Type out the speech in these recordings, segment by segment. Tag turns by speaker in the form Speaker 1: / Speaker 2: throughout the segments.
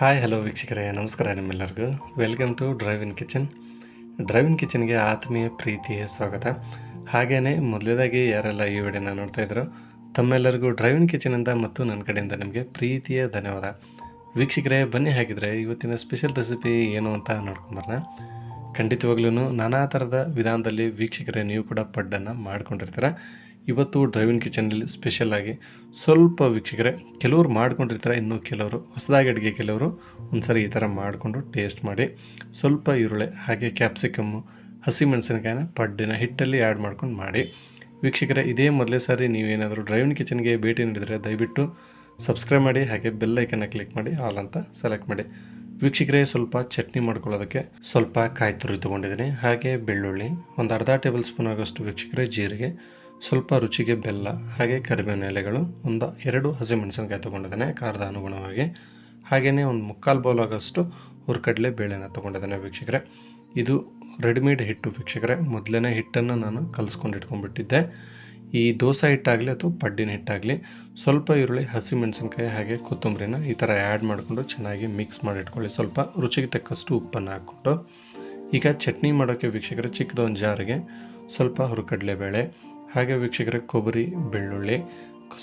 Speaker 1: Hi hello ವೀಕ್ಷಕರೇ, ನಮಸ್ಕಾರ ನಿಮ್ಮೆಲ್ಲರಿಗೂ. Welcome to drive kitchen drive in ಕಿಚನ್ಗೆ ಆತ್ಮೀಯ ಪ್ರೀತಿಯ ಸ್ವಾಗತ. ಹಾಗೆಯೇ ಮೊದಲೇದಾಗಿ ಯಾರೆಲ್ಲ ಈ ವಿಡಿಯೋನ ನೋಡ್ತಾ ಇದ್ರು, ತಮ್ಮೆಲ್ಲರಿಗೂ ಡ್ರೈವ್ ಇನ್ ಅಂತ ಮತ್ತು ನನ್ನ ಕಡೆಯಿಂದ ನಿಮಗೆ ಪ್ರೀತಿಯ ಧನ್ಯವಾದ. ವೀಕ್ಷಕರೇ, ಬನ್ನಿ ಹಾಗಿದ್ರೆ ಇವತ್ತಿನ ಸ್ಪೆಷಲ್ ರೆಸಿಪಿ ಏನು ಅಂತ ನೋಡ್ಕೊಂಬರೋಣ ಖಂಡಿತವಾಗ್ಲೂ ನಾನಾ ಥರದ ವಿಧಾನದಲ್ಲಿ ವೀಕ್ಷಕರೇ, ನೀವು ಕೂಡ ಪಡ್ಡನ್ನು ಮಾಡ್ಕೊಂಡಿರ್ತೀರ. ಇವತ್ತು ಡ್ರೈವಿಂಗ್ ಕಿಚನಲ್ಲಿ ಸ್ಪೆಷಲ್ ಆಗಿ ಸ್ವಲ್ಪ ವೀಕ್ಷಕರೇ, ಕೆಲವರು ಮಾಡ್ಕೊಂಡಿರ್ತಾರೆ ಇನ್ನು ಕೆಲವರು, ಹೊಸದಾಗಿ ಅಡುಗೆ ಕೆಲವರು ಒಂದ್ಸರಿ ಈ ಥರ ಮಾಡಿಕೊಂಡು ಟೇಸ್ಟ್ ಮಾಡಿ ಸ್ವಲ್ಪ ಈರುಳ್ಳಿ, ಹಾಗೆ ಕ್ಯಾಪ್ಸಿಕಮ್ಮು ಹಸಿಮೆಣಸಿನಕಾಯಿನ ಪಡ್ಡಿನ ಹಿಟ್ಟಲ್ಲಿ ಆ್ಯಡ್ ಮಾಡ್ಕೊಂಡು ಮಾಡಿ. ವೀಕ್ಷಕರೇ, ಇದೇ ಮೊದಲೇ ಸಾರಿ ನೀವೇನಾದರೂ ಡ್ರೈವಿಂಗ್ ಕಿಚನ್ಗೆ ಭೇಟಿ ನೀಡಿದರೆ ದಯವಿಟ್ಟು ಸಬ್ಸ್ಕ್ರೈಬ್ ಮಾಡಿ, ಹಾಗೆ ಬೆಲ್ ಐಕನ್ನ ಕ್ಲಿಕ್ ಮಾಡಿ ಆಲ್ ಅಂತ ಸೆಲೆಕ್ಟ್ ಮಾಡಿ. ವೀಕ್ಷಕರೇ, ಸ್ವಲ್ಪ ಚಟ್ನಿ ಮಾಡ್ಕೊಳ್ಳೋದಕ್ಕೆ ಸ್ವಲ್ಪ ಕಾಯಿ ತುರಿ ತೊಗೊಂಡಿದ್ದೀನಿ, ಹಾಗೆ ಬೆಳ್ಳುಳ್ಳಿ, ಒಂದು ಅರ್ಧ ಟೇಬಲ್ ಸ್ಪೂನ್ ಆಗೋಷ್ಟು ವೀಕ್ಷಕರೇ ಜೀರಿಗೆ ಸ್ವಲ್ಪ ರುಚಿಗೆ ಬೆಲ್ಲ, ಹಾಗೆ ಕರಿಬೇವಿನ ಎಲೆಗಳು, ಒಂದು ಎರಡು ಹಸಿಮೆಣಸಿನಕಾಯಿ ತೊಗೊಂಡಿದ್ದೇನೆ, ಖಾರದ ಅನುಗುಣವಾಗಿ. ಹಾಗೆಯೇ ಒಂದು ಮುಕ್ಕಾಲು ಬೌಲ್ ಆಗೋಷ್ಟು ಹುರ್ಕಡಲೆ ಬೇಳೆನ ತೊಗೊಂಡಿದ್ದೇನೆ ವೀಕ್ಷಕರೇ. ಇದು ರೆಡಿಮೇಡ್ ಹಿಟ್ಟು ವೀಕ್ಷಕರೇ. ಮೊದಲನೇ ಹಿಟ್ಟನ್ನು ನಾನು ಕಲಿಸ್ಕೊಂಡು ಇಟ್ಕೊಂಡ್ಬಿಟ್ಟಿದ್ದೆ. ಈ ದೋಸೆ ಹಿಟ್ಟಾಗಲಿ ಅಥವಾ ಪಡ್ಡಿನ ಹಿಟ್ಟಾಗಲಿ ಸ್ವಲ್ಪ ಈರುಳ್ಳಿ, ಹಸಿಮೆಣಸಿನ್ಕಾಯಿ, ಹಾಗೆ ಕೊತ್ತಂಬರಿನ ಈ ಥರ ಆ್ಯಡ್ ಮಾಡಿಕೊಂಡು ಚೆನ್ನಾಗಿ ಮಿಕ್ಸ್ ಮಾಡಿ ಇಟ್ಕೊಳ್ಳಿ. ಸ್ವಲ್ಪ ರುಚಿಗೆ ತಕ್ಕಷ್ಟು ಉಪ್ಪನ್ನು ಹಾಕ್ಕೊಂಡು ಈಗ ಚಟ್ನಿ ಮಾಡೋಕ್ಕೆ ವೀಕ್ಷಕರೇ ಚಿಕ್ಕದೊಂದು ಜಾರಿಗೆ ಸ್ವಲ್ಪ ಹುರ್ಕಡಲೆಬೇಳೆ ಹಾಗೆ ವೀಕ್ಷಕರ, ಕೊಬ್ಬರಿ, ಬೆಳ್ಳುಳ್ಳಿ,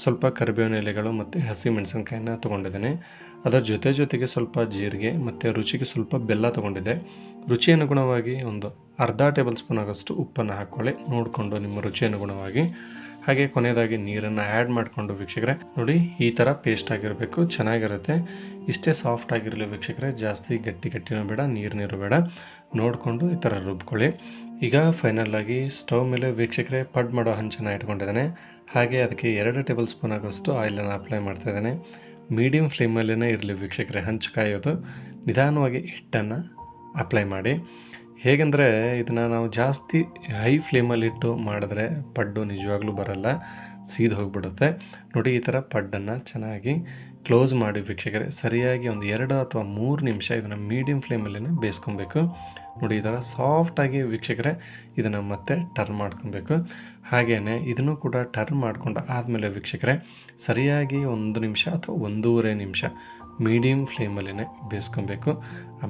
Speaker 1: ಸ್ವಲ್ಪ ಕರಿಬೇವಿನ ಎಲೆಗಳು ಮತ್ತು ಹಸಿ ಮೆಣಸಿನ್ಕಾಯಿನ ತೊಗೊಂಡಿದ್ದೇನೆ. ಅದರ ಜೊತೆ ಜೊತೆಗೆ ಸ್ವಲ್ಪ ಜೀರಿಗೆ ಮತ್ತು ರುಚಿಗೆ ಸ್ವಲ್ಪ ಬೆಲ್ಲ ತೊಗೊಂಡಿದೆ ರುಚಿ ಅನುಗುಣವಾಗಿ ಒಂದು ಅರ್ಧ ಟೇಬಲ್ ಸ್ಪೂನ್ ಆಗೋಷ್ಟು ಉಪ್ಪನ್ನು ಹಾಕ್ಕೊಳ್ಳಿ. ನೋಡಿಕೊಂಡು ನಿಮ್ಮ ರುಚಿ ಅನುಗುಣವಾಗಿ. ಹಾಗೆ ಕೊನೆಯದಾಗಿ ನೀರನ್ನು ಆ್ಯಡ್ ಮಾಡಿಕೊಂಡು ವೀಕ್ಷಕರೆ, ನೋಡಿ ಈ ಥರ ಪೇಸ್ಟ್ ಆಗಿರಬೇಕು, ಚೆನ್ನಾಗಿರುತ್ತೆ. ಇಷ್ಟೇ ಸಾಫ್ಟ್ ಆಗಿರಲಿ ವೀಕ್ಷಕರೇ, ಜಾಸ್ತಿ ಗಟ್ಟಿ ಗಟ್ಟಿನೂ ಬೇಡ ನೀರು ಬೇಡ. ನೋಡಿಕೊಂಡು ಈ ಥರ ರುಬ್ಕೊಳ್ಳಿ. ಈಗ ಫೈನಲ್ ಆಗಿ ಸ್ಟವ್ ಮೇಲೆ ವೀಕ್ಷಕರೇ ಪಡ್ ಮಾಡೋ ಹಂಚನ್ನು ಇಟ್ಕೊಂಡಿದ್ದಾನೆ. ಹಾಗೆ ಅದಕ್ಕೆ ಎರಡು ಟೇಬಲ್ ಸ್ಪೂನ್ ಆಗೋಷ್ಟು ಆಯಿಲನ್ನು ಅಪ್ಲೈ ಮಾಡ್ತಾ ಇದ್ದಾನೆ. ಮೀಡಿಯಮ್ ಫ್ಲೇಮಲ್ಲೇ ಇರಲಿ ವೀಕ್ಷಕರೇ, ಹಂಚು ಕಾಯೋದು. ನಿಧಾನವಾಗಿ ಹಿಟ್ಟನ್ನು ಅಪ್ಲೈ ಮಾಡಿ. ಹೇಗೆಂದರೆ ಇದನ್ನು ನಾವು ಜಾಸ್ತಿ ಹೈ ಫ್ಲೇಮಲ್ಲಿಟ್ಟು ಮಾಡಿದ್ರೆ ಪಡ್ಡು ನಿಜವಾಗ್ಲೂ ಬರಲ್ಲ, ಸೀದು ಹೋಗಿಬಿಡುತ್ತೆ. ನೋಡಿ ಈ ಥರ ಪಡ್ಡನ್ನು ಚೆನ್ನಾಗಿ ಕ್ಲೋಸ್ ಮಾಡಿ ವೀಕ್ಷಕರೇ, ಸರಿಯಾಗಿ ಒಂದು ಎರಡು ಅಥವಾ ಮೂರು ನಿಮಿಷ ಇದನ್ನು ಮೀಡಿಯಮ್ ಫ್ಲೇಮಲ್ಲೇ ಬೇಯಿಸ್ಕೊಬೇಕು. ನೋಡಿ ಈ ಥರ ಸಾಫ್ಟಾಗಿ ವೀಕ್ಷಕರೇ, ಇದನ್ನು ಮತ್ತೆ ಟರ್ನ್ ಮಾಡ್ಕೊಬೇಕು. ಹಾಗೆಯೇ ಇದನ್ನು ಕೂಡ ಟರ್ನ್ ಮಾಡಿಕೊಂಡು ಆದಮೇಲೆ ವೀಕ್ಷಕರೇ, ಸರಿಯಾಗಿ ಒಂದು ನಿಮಿಷ ಅಥವಾ ಒಂದೂವರೆ ನಿಮಿಷ ಮೀಡಿಯಮ್ ಫ್ಲೇಮಲ್ಲೇ ಬೇಯಿಸ್ಕೊಬೇಕು.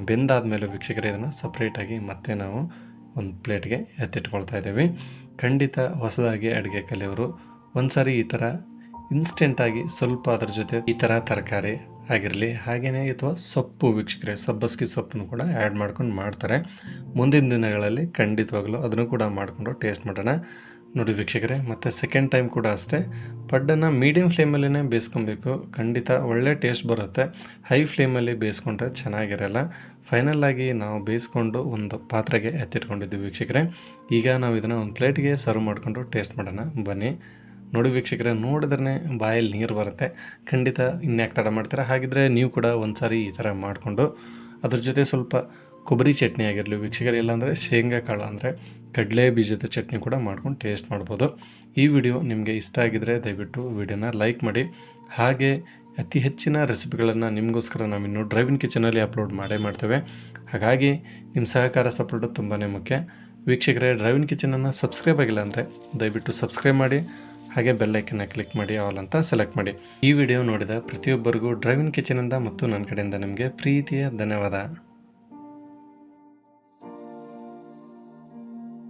Speaker 1: ಬೆಂದಾದಮೇಲೆ ವೀಕ್ಷಕರೇ ಇದನ್ನು ಸಪ್ರೇಟಾಗಿ ಮತ್ತೆ ನಾವು ಒಂದು ಪ್ಲೇಟ್ಗೆ ಎತ್ತಿಟ್ಕೊಳ್ತಾ ಇದ್ದೀವಿ. ಖಂಡಿತ ಹೊಸದಾಗಿ ಅಡುಗೆ ಕಲಿಯವರು ಒಂದು ಸಾರಿ ಈ ಥರ ಇನ್ಸ್ಟೆಂಟಾಗಿ ಸ್ವಲ್ಪ ಅದ್ರ ಜೊತೆ ಈ ಥರ ತರಕಾರಿ ಆಗಿರಲಿ ಹಾಗೆಯೇ ಅಥವಾ ಸೊಪ್ಪು ವೀಕ್ಷಕರೆ, ಸಬ್ಬಸ್ಗಿ ಸೊಪ್ಪನ್ನು ಕೂಡ ಆ್ಯಡ್ ಮಾಡ್ಕೊಂಡು ಮಾಡ್ತಾರೆ. ಮುಂದಿನ ದಿನಗಳಲ್ಲಿ ಖಂಡಿತವಾಗ್ಲೂ ಅದನ್ನು ಕೂಡ ಮಾಡಿಕೊಂಡು ಟೇಸ್ಟ್ ಮಾಡೋಣ. ನೋಡಿ ವೀಕ್ಷಕರೇ, ಮತ್ತು ಸೆಕೆಂಡ್ ಟೈಮ್ ಕೂಡ ಅಷ್ಟೇ. ಪಡ್ಡನ್ನು ಮೀಡಿಯಮ್ ಫ್ಲೇಮಲ್ಲೇ ಬೇಯಿಸ್ಕೊಬೇಕು. ಖಂಡಿತ ಒಳ್ಳೆ ಟೇಸ್ಟ್ ಬರುತ್ತೆ. ಹೈ ಫ್ಲೇಮಲ್ಲಿ ಬೇಯಿಸ್ಕೊಂಡ್ರೆ ಚೆನ್ನಾಗಿರಲ್ಲ. ಫೈನಲ್ ಆಗಿ ನಾವು ಬೇಯಿಸ್ಕೊಂಡು ಒಂದು ಪಾತ್ರೆಗೆ ಎತ್ತಿಟ್ಕೊಂಡಿದ್ದೀವಿ ವೀಕ್ಷಕರೇ. ಈಗ ನಾವು ಇದನ್ನು ಒಂದು ಪ್ಲೇಟ್ಗೆ ಸರ್ವ್ ಮಾಡಿಕೊಂಡು ಟೇಸ್ಟ್ ಮಾಡೋಣ. ಬನ್ನಿ. ನೋಡಿ ವೀಕ್ಷಕರೇ ನೋಡಿದ್ರೆ ಬಾಯಲ್ಲಿ ನೀರು ಬರುತ್ತೆ. ಖಂಡಿತ ಇನ್ಯಾಕೆ ತಡ ಮಾಡ್ತೀರಾ? ಹಾಗಿದ್ರೆ ನೀವು ಕೂಡ ಒಂದು ಸಾರಿ ಈ ಥರ ಮಾಡಿಕೊಂಡು, ಅದ್ರ ಜೊತೆ ಸ್ವಲ್ಪ ಕೊಬ್ಬರಿ ಚಟ್ನಿ ಆಗಿರಲಿ, ವೀಕ್ಷಕರೇ, ಇಲ್ಲಾಂದರೆ ಶೇಂಗಾ ಕಾಳು ಅಂದರೆ ಕಡಲೆ ಬೀಜದ ಚಟ್ನಿ ಕೂಡ ಮಾಡ್ಕೊಂಡು ಟೇಸ್ಟ್ ಮಾಡ್ಬೋದು. ಈ ವಿಡಿಯೋ ನಿಮಗೆ ಇಷ್ಟ ಆಗಿದರೆ ದಯವಿಟ್ಟು ವಿಡಿಯೋನ ಲೈಕ್ ಮಾಡಿ. ಹಾಗೆ ಅತಿ ಹೆಚ್ಚಿನ ರೆಸಿಪಿಗಳನ್ನು ನಿಮಗೋಸ್ಕರ ನಾವಿನ್ನು ಡ್ರೈವಿಂಗ್ ಕಿಚನಲ್ಲಿ ಅಪ್ಲೋಡ್ ಮಾಡೇ ಮಾಡ್ತೇವೆ. ಹಾಗಾಗಿ ನಿಮ್ಮ ಸಹಕಾರ ಸಪೋರ್ಟು ತುಂಬಾ ಮುಖ್ಯ. ವೀಕ್ಷಕರೇ ಡ್ರೈವಿಂಗ್ ಕಿಚನನ್ನು ಸಬ್ಸ್ಕ್ರೈಬ್ ಆಗಿಲ್ಲ ಅಂದರೆ ದಯವಿಟ್ಟು ಸಬ್ಸ್ಕ್ರೈಬ್ ಮಾಡಿ. ಹಾಗೆ ಬೆಲ್ಲೈಕನ್ನ ಕ್ಲಿಕ್ ಮಾಡಿ ಆಲ್ ಅಂತ ಸೆಲೆಕ್ಟ್ ಮಾಡಿ. ಈ ವಿಡಿಯೋ ನೋಡಿದ ಪ್ರತಿಯೊಬ್ಬರಿಗೂ ಡ್ರೈವಿಂಗ್ ಕಿಚನಿಂದ ಮತ್ತು ನನ್ನ ಕಡೆಯಿಂದ ನಿಮಗೆ ಪ್ರೀತಿಯ ಧನ್ಯವಾದ.